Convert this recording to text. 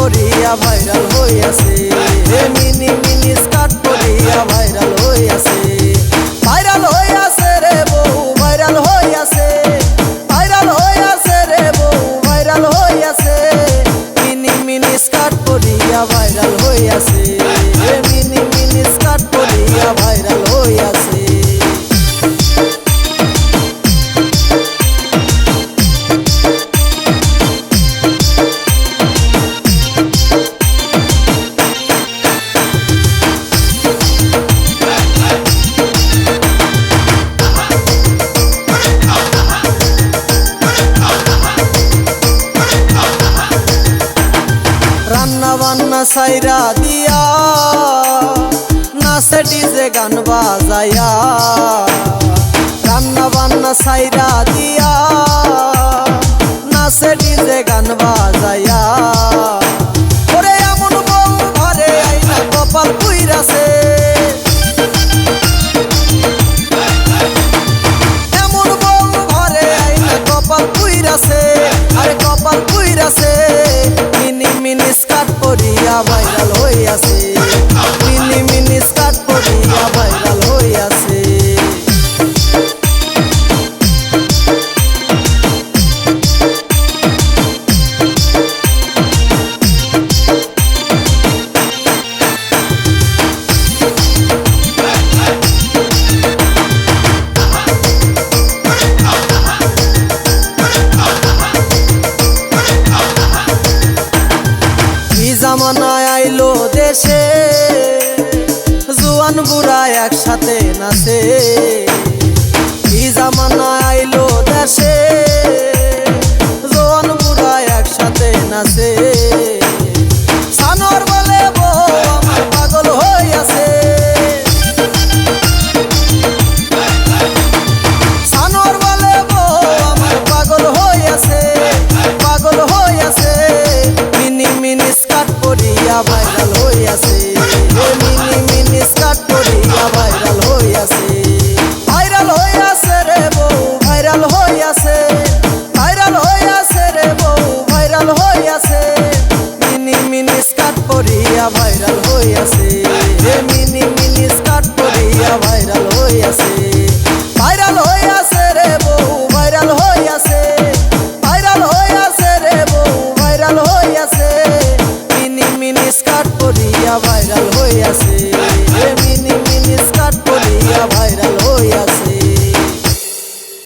পরিয়া ভাইরাল হইয়াছে। Mini mini skirt পরিয়া ভাইরাল আছে কইরা দিয়া নাচে ডিজে গান বাজায়া। রান্না বান্না সাইরা দিয়া নাচে ডিজে গান বাজায়া। ভাইরাল জামানায় আইলো দেশে। জুয়ান বুড়া একসাথে নাচে। কি জামানায় আইলো দেশে। জোয়ান বুড়া একসাথে নাচে। হইয়াছে। মিনি মিনি স্কার্ট পরিয়া ভাইরাল হইয়াছে। ভাইরাল হইয়াছে রে বউ, ভাইরাল হইয়াছে। ভাইরাল হইয়াছে রে বউ, ভাইরাল হইয়াছে। মিনি মিনি স্কার্ট পরিয়া ভাইরাল হইয়াছে। মিনি মিনি স্কার্ট পরিয়া ভাইরাল হইয়াছে। হইয়াছে। মিনি মিনি স্কার্ট পরিয়া ভাইরাল হইয়াছে।